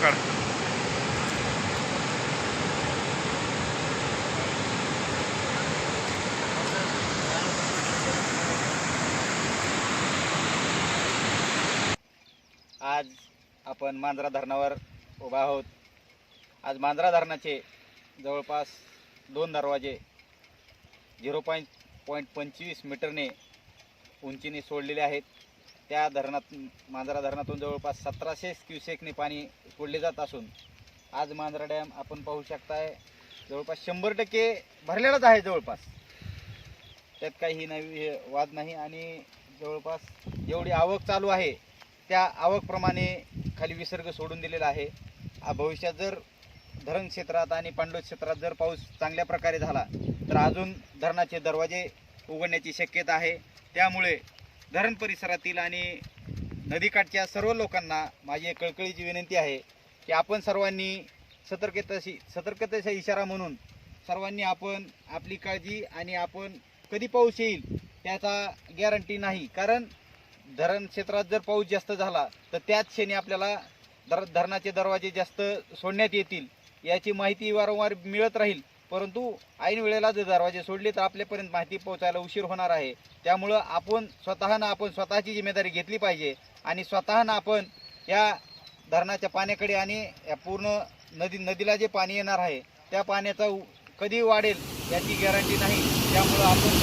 काढ आज आपण मांजरा धरणावर उभा आहोत. आज मांजरा धरणाचे जवळपास दोन दरवाजे झिरो पॉईंट पॉईंट पंचवीस मीटरने उंचीने सोडलेले आहेत. त्या धरणात मांजरा धरणातून जवळपास सतराशे क्युसेकने पाणी सोडले जात असून आज मांजरा डॅम आपण पाहू शकताय जवळपास शंभर टक्के भरलेलाच आहे जवळपास. त्यात काही नवी वाद नाही आणि जवळपास जेवढी आवक चालू आहे त्या आवकप्रमाणे खाली विसर्ग सोडून दिलेला आहे. हा भविष्यात जर धरण क्षेत्रात आणि पांडव क्षेत्रात जर पाऊस चांगल्या प्रकारे झाला तर अजून धरणाचे दरवाजे उघडण्याची शक्यता आहे. त्यामुळे धरण परिसरातील आणि नदीकाठच्या सर्व लोकांना माझी कळकळीची विनंती आहे की आपण सर्वांनी सतर्कतेशी सतर्कतेचा इशारा म्हणून सर्वांनी आपण आपली काळजी आणि आपण कधी पाऊस येईल त्याचा गॅरंटी नाही. कारण धरण क्षेत्रात जर पाऊस जास्त झाला तर त्याच क्षणी आपल्याला दर धरणाचे दरवाजे जास्त सोडण्यात येतील याची माहिती वारंवार मिळत राहील. परंतु ऐन वेळेला जर दरवाजे सोडले तर आपल्यापर्यंत माहिती पोहोचायला उशीर होणार आहे. त्यामुळं आपण स्वतःनं आपण स्वतःची जिम्मेदारी घेतली पाहिजे आणि स्वतःनं आपण या धरणाच्या पाण्याकडे आणि या पूर्ण नदी नदीला जे पाणी येणार आहे त्या पाण्याचा कधी वाढेल याची गॅरंटी नाही. त्यामुळं आपण